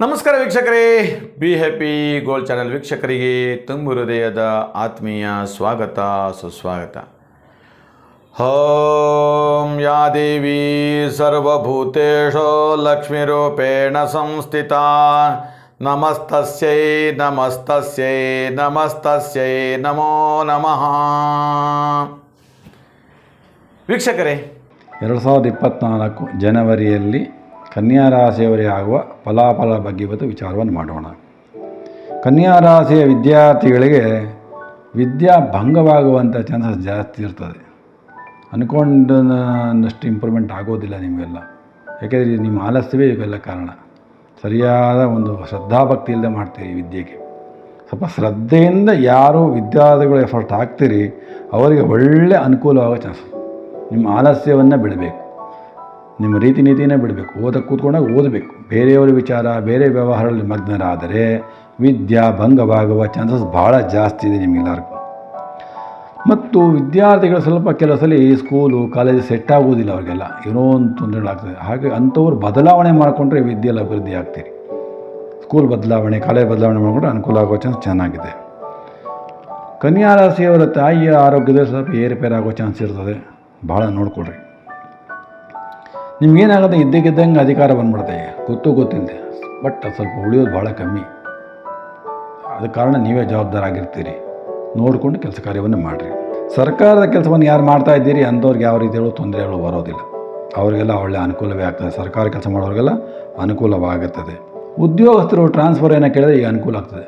ನಮಸ್ಕಾರ ವೀಕ್ಷಕರೇ. Be happy goal channel ವೀಕ್ಷಕರಿಗೆ ತುಂಬು ಹೃದಯದ ಆತ್ಮೀಯ ಸ್ವಾಗತ, ಸುಸ್ವಾಗತ. ಓಂ ಯಾ ದೇವಿ ಸರ್ವಭೂತೇಶೋ ಲಕ್ಷ್ಮೀರೂಪೇಣ ಸಂಸ್ಥಿತ. ನಮಸ್ತಸ್ಯೈ ನಮಸ್ತಸ್ಯೈ ನಮಸ್ತಸ್ಯೈ ನಮೋ ನಮಃ. ವೀಕ್ಷಕರೇ, ಎರಡು ಸಾವಿರದ ಇಪ್ಪತ್ತ್ನಾಲ್ಕು ಜನವರಿಯಲ್ಲಿ ಕನ್ಯಾ ರಾಶಿಯವರಿಗೆ ಆಗುವ ಫಲಾಫಲ ಬಗ್ಗೆ ಇವತ್ತು ವಿಚಾರವನ್ನು ಮಾಡೋಣ. ಕನ್ಯಾ ರಾಶಿಯ ವಿದ್ಯಾರ್ಥಿಗಳಿಗೆ ವಿದ್ಯಾ ಭಂಗವಾಗುವಂಥ ಚಾನ್ಸಸ್ ಜಾಸ್ತಿ ಇರ್ತದೆ. ಅಂದ್ಕೊಂಡಷ್ಟು ಇಂಪ್ರೂವ್ಮೆಂಟ್ ಆಗೋದಿಲ್ಲ ನಿಮಗೆಲ್ಲ. ಯಾಕೆಂದರೆ ನಿಮ್ಮ ಆಲಸ್ಯವೇ ಇವೆಲ್ಲ ಕಾರಣ. ಸರಿಯಾದ ಒಂದು ಶ್ರದ್ಧಾಭಕ್ತಿ ಇಲ್ಲದೆ ಮಾಡ್ತೀರಿ ವಿದ್ಯೆಗೆ. ಸ್ವಲ್ಪ ಶ್ರದ್ಧೆಯಿಂದ ಯಾರು ವಿದ್ಯಾರ್ಥಿಗಳು ಎಫರ್ಟ್ ಹಾಕ್ತೀರಿ, ಅವರಿಗೆ ಒಳ್ಳೆ ಅನುಕೂಲವಾಗೋ ಚಾನ್ಸ್ ನಿಮ್ಮ ಆಲಸ್ಯವನ್ನು ಬಿಡಬೇಕು. ನಿಮ್ಮ ರೀತಿ ನೀತಿನೇ ಬಿಡಬೇಕು. ಓದಕ್ಕೆ ಕೂತ್ಕೊಂಡಾಗ ಓದಬೇಕು. ಬೇರೆಯವರ ವಿಚಾರ, ಬೇರೆ ವ್ಯವಹಾರದಲ್ಲಿ ಮಗ್ನರಾದರೆ ವಿದ್ಯಾ ಭಂಗವಾಗುವ ಚಾನ್ಸಸ್ ಭಾಳ ಜಾಸ್ತಿ ಇದೆ ನಿಮಗೆಲ್ಲರಿಗೂ ಮತ್ತು ವಿದ್ಯಾರ್ಥಿಗಳು ಸ್ವಲ್ಪ ಕೆಲವು ಸಲ ಈ ಸ್ಕೂಲು ಕಾಲೇಜು ಸೆಟ್ ಆಗೋದಿಲ್ಲ ಅವರಿಗೆಲ್ಲ. ಏನೋ ಒಂದು ತೊಂದರೆಗಳಾಗ್ತದೆ ಹಾಗೆ ಅಂಥವ್ರು ಬದಲಾವಣೆ ಮಾಡಿಕೊಂಡ್ರೆ ವಿದ್ಯೆಯಲ್ಲಿ ಅಭಿವೃದ್ಧಿ ಆಗ್ತೀರಿ. ಸ್ಕೂಲ್ ಬದಲಾವಣೆ ಕಾಲೇಜ್ ಬದಲಾವಣೆ ಮಾಡಿಕೊಂಡ್ರೆ ಅನುಕೂಲ ಆಗೋ ಚಾನ್ಸ್ ಚೆನ್ನಾಗಿದೆ. ಕನ್ಯಾ ರಾಶಿಯವರ ತಾಯಿಯ ಆರೋಗ್ಯದಲ್ಲಿ ಸ್ವಲ್ಪ ಏರುಪೇರಾಗೋ ಚಾನ್ಸ್ ಇರ್ತದೆ. ಭಾಳ ನೋಡ್ಕೊಳ್ರಿ. ನಿಮ್ಗೇನಾಗುತ್ತೆ ಇದ್ದಕ್ಕಿದ್ದಂಗೆ ಅಧಿಕಾರ ಬಂದ್ಬಿಡುತ್ತೆ ಗೊತ್ತು ಗೊತ್ತಿಲ್ಲದೆ. ಬಟ್ ಅದು ಸ್ವಲ್ಪ ಉಳಿಯೋದು ಭಾಳ ಕಮ್ಮಿ. ಅದ ಕಾರಣ ನೀವೇ ಜವಾಬ್ದಾರಾಗಿರ್ತೀರಿ. ನೋಡಿಕೊಂಡು ಕೆಲಸ ಕಾರ್ಯವನ್ನು ಮಾಡಿರಿ. ಸರ್ಕಾರದ ಕೆಲಸವನ್ನು ಯಾರು ಮಾಡ್ತಾ ಇದ್ದೀರಿ ಅಂಥವ್ರಿಗೆ ಯಾವ ರೀತಿಯಲ್ಲೂ ತೊಂದರೆಗಳು ಬರೋದಿಲ್ಲ. ಅವರಿಗೆಲ್ಲ ಒಳ್ಳೆಯ ಅನುಕೂಲವೇ ಆಗ್ತದೆ. ಸರ್ಕಾರ ಕೆಲಸ ಮಾಡೋರಿಗೆಲ್ಲ ಅನುಕೂಲವಾಗುತ್ತದೆ. ಉದ್ಯೋಗಸ್ಥರು ಟ್ರಾನ್ಸ್ಫರ್ ಏನೋ ಕೇಳಿದ್ರೆ ಈಗ ಅನುಕೂಲ ಆಗ್ತದೆ.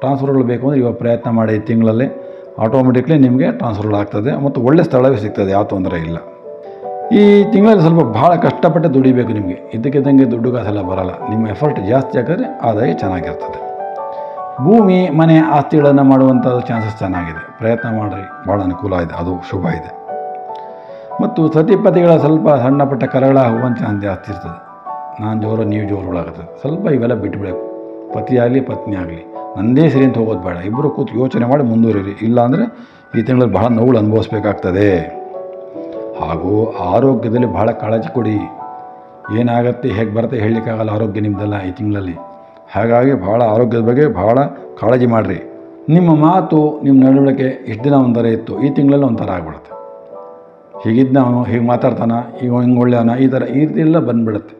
ಟ್ರಾನ್ಸ್ಫರ್ಗಳು ಬೇಕು ಅಂದರೆ ಇವಾಗ ಪ್ರಯತ್ನ ಮಾಡಿ ತಿಂಗಳಲ್ಲಿ ಆಟೋಮೆಟಿಕ್ಲಿ ನಿಮಗೆ ಟ್ರಾನ್ಸ್ಫರ್ಗಳು ಆಗ್ತದೆ ಮತ್ತು ಒಳ್ಳೆ ಸ್ಥಳವೇ ಸಿಗ್ತದೆ. ಯಾವ ತೊಂದರೆ ಇಲ್ಲ. ಈ ತಿಂಗಳಲ್ಲಿ ಸ್ವಲ್ಪ ಭಾಳ ಕಷ್ಟಪಟ್ಟು ದುಡಿಬೇಕು ನಿಮಗೆ. ಇದ್ದಕ್ಕಿದ್ದಂಗೆ ದುಡ್ಡು ಕಾಸೆಲ್ಲ ಬರಲ್ಲ. ನಿಮ್ಮ ಎಫರ್ಟ್ ಜಾಸ್ತಿ ಹಾಕಿದ್ರೆ ಆದಾಯ ಚೆನ್ನಾಗಿರ್ತದೆ. ಭೂಮಿ, ಮನೆ, ಆಸ್ತಿಗಳನ್ನು ಮಾಡುವಂಥ ಚಾನ್ಸಸ್ ಚೆನ್ನಾಗಿದೆ. ಪ್ರಯತ್ನ ಮಾಡಿರಿ. ಭಾಳ ಅನುಕೂಲ ಇದೆ. ಅದು ಶುಭ ಇದೆ. ಮತ್ತು ಸತಿಪತಿಗಳ ಸ್ವಲ್ಪ ಸಣ್ಣ ಪುಟ್ಟ ಕರಗಳ ಆಗುವಂಥ ಚಾನ್ಸ್ ಜಾಸ್ತಿ ಇರ್ತದೆ. ನಾನು ಜೋರು, ನೀವು ಜೋರುಗಳಾಗುತ್ತದೆ ಸ್ವಲ್ಪ ಇವೆಲ್ಲ ಬಿಟ್ಟುಬಿಡಬೇಕು ಪತಿ ಆಗಲಿ, ಪತ್ನಿ ಆಗಲಿ. ನಂದೇ ಸರಿ ಅಂತ ಹೋಗೋದು ಬೇಡ. ಇಬ್ಬರು ಕೂತು ಯೋಚನೆ ಮಾಡಿ ಮುಂದುವರಿರಿ. ಇಲ್ಲಾಂದರೆ ಈ ತಿಂಗಳಲ್ಲಿ ಬಹಳ ನೋವುಗಳು ಅನುಭವಿಸ್ಬೇಕಾಗ್ತದೆ. ಹಾಗೂ ಆರೋಗ್ಯದಲ್ಲಿ ಭಾಳ ಕಾಳಜಿ ಕೊಡಿ. ಏನಾಗತ್ತೆ, ಹೇಗೆ ಬರುತ್ತೆ ಹೇಳಲಿಕ್ಕಾಗಲ್ಲ ಆರೋಗ್ಯ ನಿಮ್ಮದೆಲ್ಲ ಈ ತಿಂಗಳಲ್ಲಿ. ಹಾಗಾಗಿ ಭಾಳ ಆರೋಗ್ಯದ ಬಗ್ಗೆ ಭಾಳ ಕಾಳಜಿ ಮಾಡಿರಿ. ನಿಮ್ಮ ಮಾತು ನಿಮ್ಮ ನಡವಳಿಕೆ ಇಷ್ಟು ದಿನ ಒಂಥರ ಇತ್ತು, ಈ ತಿಂಗಳಲ್ಲಿ ಒಂಥರ ಆಗ್ಬಿಡುತ್ತೆ. ಹೀಗಿದ್ದ ಅವನು ಹೀಗೆ ಮಾತಾಡ್ತಾನ ಈಗ ಹಿಂಗೆ ಒಳ್ಳೆಯವನ, ಈ ಥರ ಈ ರೀತಿಯೆಲ್ಲ ಬಂದುಬಿಡುತ್ತೆ.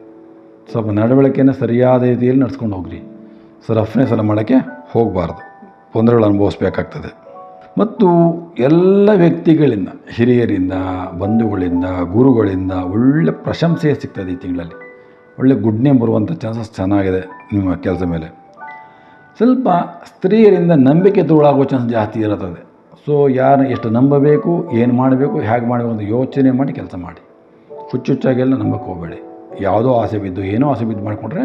ಸ್ವಲ್ಪ ನಡವಳಿಕೆನ ಸರಿಯಾದ ರೀತಿಯಲ್ಲಿ ನಡ್ಸ್ಕೊಂಡು ಹೋಗ್ರಿ. ಸೊ ರಫ್ನೆಸ್ ಎಲ್ಲ ಮಾಡೋಕ್ಕೆ ಹೋಗಬಾರ್ದು. ತೊಂದರೆಗಳು ಅನುಭವಿಸ್ಬೇಕಾಗ್ತದೆ. ಮತ್ತು ಎಲ್ಲ ವ್ಯಕ್ತಿಗಳಿಂದ, ಹಿರಿಯರಿಂದ, ಬಂಧುಗಳಿಂದ, ಗುರುಗಳಿಂದ ಒಳ್ಳೆ ಪ್ರಶಂಸೆ ಸಿಗ್ತದೆ ಈ ತಿಂಗಳಲ್ಲಿ. ಒಳ್ಳೆ ಗುಡ್ ನೇಮ್ ಬರುವಂಥ ಚಾನ್ಸಸ್ ಚೆನ್ನಾಗಿದೆ ನಿಮ್ಮ ಕೆಲಸ ಮೇಲೆ. ಸ್ವಲ್ಪ ಸ್ತ್ರೀಯರಿಂದ ನಂಬಿಕೆ ತೋಳಾಗೋ ಚಾನ್ಸ್ ಜಾಸ್ತಿ ಇರುತ್ತದೆ ಸೊ ಯಾರು ಎಷ್ಟು ನಂಬಬೇಕು, ಏನು ಮಾಡಬೇಕು, ಹೇಗೆ ಮಾಡಬೇಕು ಅಂತ ಯೋಚನೆ ಮಾಡಿ ಕೆಲಸ ಮಾಡಿ. ಹುಚ್ಚುಚ್ಚಾಗೆಲ್ಲ ನಂಬಕ್ಕೆ ಹೋಗಬೇಡಿ. ಯಾವುದೋ ಆಸೆ ಬಿದ್ದು, ಏನೋ ಆಸೆ ಬಿದ್ದು ಮಾಡಿಕೊಂಡ್ರೆ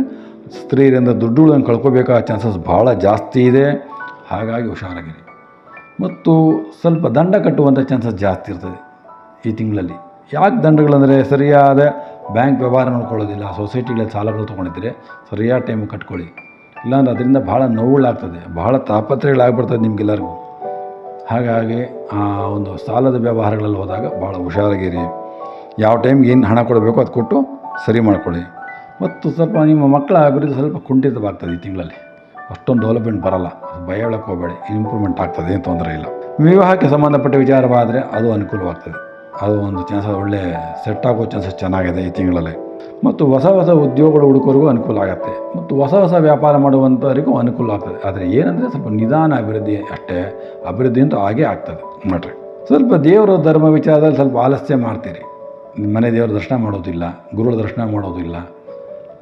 ಸ್ತ್ರೀಯರಿಂದ ದುಡ್ಡುಗಳನ್ನು ಕಳ್ಕೊಬೇಕಾದ ಚಾನ್ಸಸ್ ಭಾಳ ಜಾಸ್ತಿ ಇದೆ. ಹಾಗಾಗಿ ಹುಷಾರಾಗಿರಿ. ಮತ್ತು ಸ್ವಲ್ಪ ದಂಡ ಕಟ್ಟುವಂಥ ಚಾನ್ಸಸ್ ಜಾಸ್ತಿ ಇರ್ತದೆ ಈ ತಿಂಗಳಲ್ಲಿ. ಯಾಕೆ ದಂಡಗಳಂದರೆ ಸರಿಯಾದ ಬ್ಯಾಂಕ್ ವ್ಯವಹಾರ ನೋಡ್ಕೊಳ್ಳೋದಿಲ್ಲ ಸೊಸೈಟಿಗಳ ಸಾಲಗಳು ತೊಗೊಂಡಿದ್ದರೆ ಸರಿಯಾದ ಟೈಮ್ ಕಟ್ಕೊಳ್ಳಿ. ಇಲ್ಲಾಂದ್ರೆ ಅದರಿಂದ ಭಾಳ ನೋವುಗಳಾಗ್ತದೆ ಭಾಳ ತಾಪತ್ರೆಗಳಾಗ್ಬಿಡ್ತದೆ ನಿಮಗೆಲ್ಲರಿಗೂ. ಹಾಗಾಗಿ ಆ ಒಂದು ಸಾಲದ ವ್ಯವಹಾರಗಳಲ್ಲಿ ಹೋದಾಗ ಭಾಳ ಹುಷಾರಾಗಿರಿ. ಯಾವ ಟೈಮ್ಗೆ ಏನು ಹಣ ಕೊಡಬೇಕು ಅದು ಕೊಟ್ಟು ಸರಿ ಮಾಡಿಕೊಳ್ಳಿ. ಮತ್ತು ಸ್ವಲ್ಪ ನಿಮ್ಮ ಮಕ್ಕಳ ಅಭಿವೃದ್ಧಿ ಸ್ವಲ್ಪ ಕುಂಠಿತವಾಗ್ತದೆ ಈ ತಿಂಗಳಲ್ಲಿ. ಅಷ್ಟೊಂದು ಡೆವಲಪ್ಮೆಂಟ್ ಬರಲ್ಲ. ಭಯ ಹೇಳಕ್ಕೆ ಹೋಗಬೇಡಿ. ಇಂಪ್ರೂವ್ಮೆಂಟ್ ಆಗ್ತದೆ, ಏನು ತೊಂದರೆ ಇಲ್ಲ. ವಿವಾಹಕ್ಕೆ ಸಂಬಂಧಪಟ್ಟ ವಿಚಾರವಾದರೆ ಅದು ಅನುಕೂಲವಾಗ್ತದೆ. ಅದು ಒಂದು ಚಾನ್ಸಸ್ ಒಳ್ಳೆ ಸೆಟ್ ಆಗೋ ಚಾನ್ಸಸ್ ಚೆನ್ನಾಗಿದೆ ಈ ತಿಂಗಳಲ್ಲಿ. ಮತ್ತು ಹೊಸ ಹೊಸ ಉದ್ಯೋಗಗಳು ಹುಡುಕೋರಿಗೂ ಅನುಕೂಲ ಆಗುತ್ತೆ. ಮತ್ತು ಹೊಸ ಹೊಸ ವ್ಯಾಪಾರ ಮಾಡುವಂಥವರಿಗೂ ಅನುಕೂಲ ಆಗ್ತದೆ. ಆದರೆ ಏನಂದರೆ ಸ್ವಲ್ಪ ನಿಧಾನ ಅಭಿವೃದ್ಧಿ ಅಷ್ಟೇ. ಅಭಿವೃದ್ಧಿ ಅಂತೂ ಹಾಗೇ ಆಗ್ತದೆ. ನೋಡ್ರಿ. ಸ್ವಲ್ಪ ದೇವರ ಧರ್ಮ ವಿಚಾರದಲ್ಲಿ ಸ್ವಲ್ಪ ಆಲಸ್ಯ ಮಾಡ್ತೀರಿ. ಮನೆ ದೇವರ ದರ್ಶನ ಮಾಡೋದಿಲ್ಲ. ಗುರುಗಳ ದರ್ಶನ ಮಾಡೋದಿಲ್ಲ.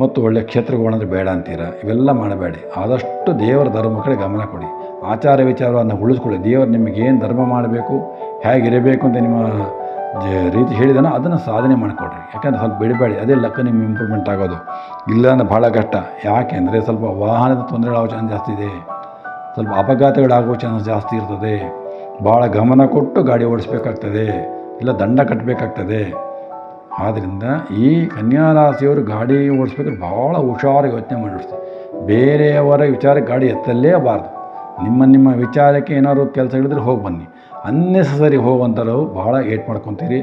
ಮತ್ತು ಒಳ್ಳೆಯ ಕ್ಷೇತ್ರಗಳಂದ್ರೆ ಬೇಡ ಅಂತೀರ? ಇವೆಲ್ಲ ಮಾಡಬೇಡಿ. ಆದಷ್ಟು ದೇವರ ಧರ್ಮ ಕಡೆ ಗಮನ ಕೊಡಿ. ಆಚಾರ ವಿಚಾರವನ್ನು ಉಳಿಸ್ಕೊಳ್ಳಿ. ದೇವರು ನಿಮಗೆ ಏನು ಧರ್ಮ ಮಾಡಬೇಕು, ಹೇಗಿರಬೇಕು ಅಂತ ನಿಮ್ಮ ರೀತಿ ಹೇಳಿದಾನೋ ಅದನ್ನು ಸಾಧನೆ ಮಾಡಿಕೊಡ್ರಿ ಯಾಕಂದ್ರೆ ಸ್ವಲ್ಪ ಬಿಡಬೇಡಿ. ಅದೇ ಲಕ್ಕ ನಿಮ್ಮ ಇಂಪ್ರೂವ್ಮೆಂಟ್ ಆಗೋದು. ಇಲ್ಲ ಅಂದ್ರೆ ಭಾಳ ಕಷ್ಟ. ಯಾಕೆಂದರೆ ಸ್ವಲ್ಪ ವಾಹನದ ತೊಂದರೆಗಳಾಗೋ ಚಾನ್ಸ್ ಜಾಸ್ತಿ ಇದೆ. ಸ್ವಲ್ಪ ಅಪಘಾತಗಳಾಗೋ ಚಾನ್ಸ್ ಜಾಸ್ತಿ ಇರ್ತದೆ. ಭಾಳ ಗಮನ ಕೊಟ್ಟು ಗಾಡಿ ಓಡಿಸ್ಬೇಕಾಗ್ತದೆ. ಇಲ್ಲ ದಂಡ ಕಟ್ಟಬೇಕಾಗ್ತದೆ ಆದ್ದರಿಂದ ಈ ಕನ್ಯಾ ರಾಶಿಯವರು ಗಾಡಿ ಓಡಿಸ್ಬೇಕಾದ್ರೆ ಭಾಳ ಹುಷಾರಾಗಿ ಯೋಚನೆ ಮಾಡಿರ್ತಾರೆ. ಬೇರೆಯವರ ವಿಚಾರಕ್ಕೆ ಗಾಡಿ ಎತ್ತಲೇಬಾರ್ದು ನಿಮ್ಮ ನಿಮ್ಮ ವಿಚಾರಕ್ಕೆ ಏನಾದ್ರು ಕೆಲಸ ಹೇಳಿದ್ರೆ ಹೋಗಿ ಬನ್ನಿ. ಅನ್ನೆಸಸರಿ ಹೋಗುವಂಥವ್ರು ಭಾಳ ಏಟ್ ಮಾಡ್ಕೊತೀರಿ.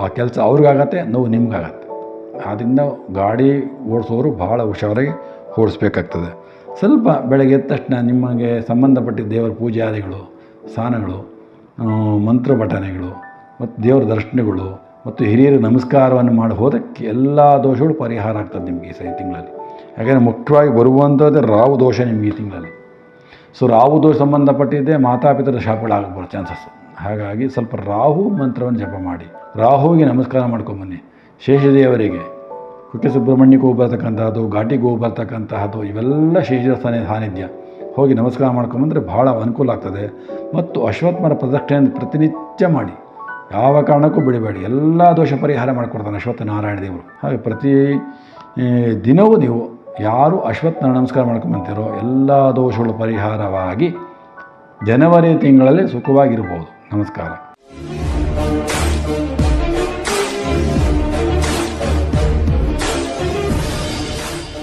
ಆ ಕೆಲಸ ಅವ್ರಿಗಾಗತ್ತೆ, ನೋವು ನಿಮ್ಗಾಗತ್ತೆ. ಆದ್ದರಿಂದ ಗಾಡಿ ಓಡಿಸೋರು ಭಾಳ ಹುಷಾರಾಗಿ ಓಡಿಸ್ಬೇಕಾಗ್ತದೆ. ಸ್ವಲ್ಪ ಬೆಳಗ್ಗೆ ಎದ್ದ ತಕ್ಷಣ ನಿಮಗೆ ಸಂಬಂಧಪಟ್ಟಿದ್ದ ದೇವರ ಪೂಜಾದಿಗಳು ಸ್ನಾನಗಳು ಮಂತ್ರ ಪಠನೆಗಳು ಮತ್ತು ದೇವರ ದರ್ಶನಗಳು ಮತ್ತು ಹಿರಿಯರು ನಮಸ್ಕಾರವನ್ನು ಮಾಡಿ ಹೋದಕ್ಕೆ ಎಲ್ಲ ದೋಷಗಳು ಪರಿಹಾರ ಆಗ್ತದೆ ನಿಮಗೆ ಈ ಸೈ ತಿಂಗಳಲ್ಲಿ. ಯಾಕೆಂದರೆ ಮುಖ್ಯವಾಗಿ ಬರುವಂಥದ್ದೇ ರಾವು ದೋಷ ನಿಮಗೆ ಈ ತಿಂಗಳಲ್ಲಿ. ಸೊ ರಾಹು ದೋಷ ಸಂಬಂಧಪಟ್ಟಿದ್ದೇ ಮಾತಾಪಿತರ ಶಾಪಗಳಾಗಬರೋ ಚಾನ್ಸಸ್ ಹಾಗಾಗಿ ಸ್ವಲ್ಪ ರಾಹು ಮಂತ್ರವನ್ನು ಜಪ ಮಾಡಿ. ರಾಹುವಿಗೆ ನಮಸ್ಕಾರ ಮಾಡ್ಕೊಂಬನ್ನಿ ಶೇಷದೇವರಿಗೆ, ಕುಕ್ಕೆ ಸುಬ್ರಹ್ಮಣ್ಯಕ್ಕೆ ಬರ್ತಕ್ಕಂಥದ್ದು ಘಾಟಿಗೆ ಹೋಗ್ಬರ್ತಕ್ಕಂತಹದ್ದು ಇವೆಲ್ಲ ಶೇಷ ಸಾನಿ ಸಾನ್ನಿಧ್ಯ ಹೋಗಿ ನಮಸ್ಕಾರ ಮಾಡ್ಕೊಂಬಂದರೆ ಭಾಳ ಅನುಕೂಲ ಆಗ್ತದೆ. ಮತ್ತು ಅಶ್ವತ್ಥಮರ ಪ್ರದಕ್ಷಿಣೆಯನ್ನು ಪ್ರತಿನಿತ್ಯ ಮಾಡಿ. ಯಾವ ಕಾರಣಕ್ಕೂ ಬಿಡಬೇಡಿ. ಎಲ್ಲ ದೋಷ ಪರಿಹಾರ ಮಾಡಿಕೊಡ್ತಾನೆ ಅಶ್ವತ್ಥನಾರಾಯಣ ದೇವರು. ಹಾಗೆ ಪ್ರತಿ ದಿನವೂ ನೀವು ಯಾರು ಅಶ್ವತ್ಥ ನಮಸ್ಕಾರ ಮಾಡ್ಕೊಂಬಂತೀರೋ ಎಲ್ಲ ದೋಷಗಳು ಪರಿಹಾರವಾಗಿ ಜನವರಿ ತಿಂಗಳಲ್ಲಿ ಸುಖವಾಗಿರ್ಬೋದು. ನಮಸ್ಕಾರ.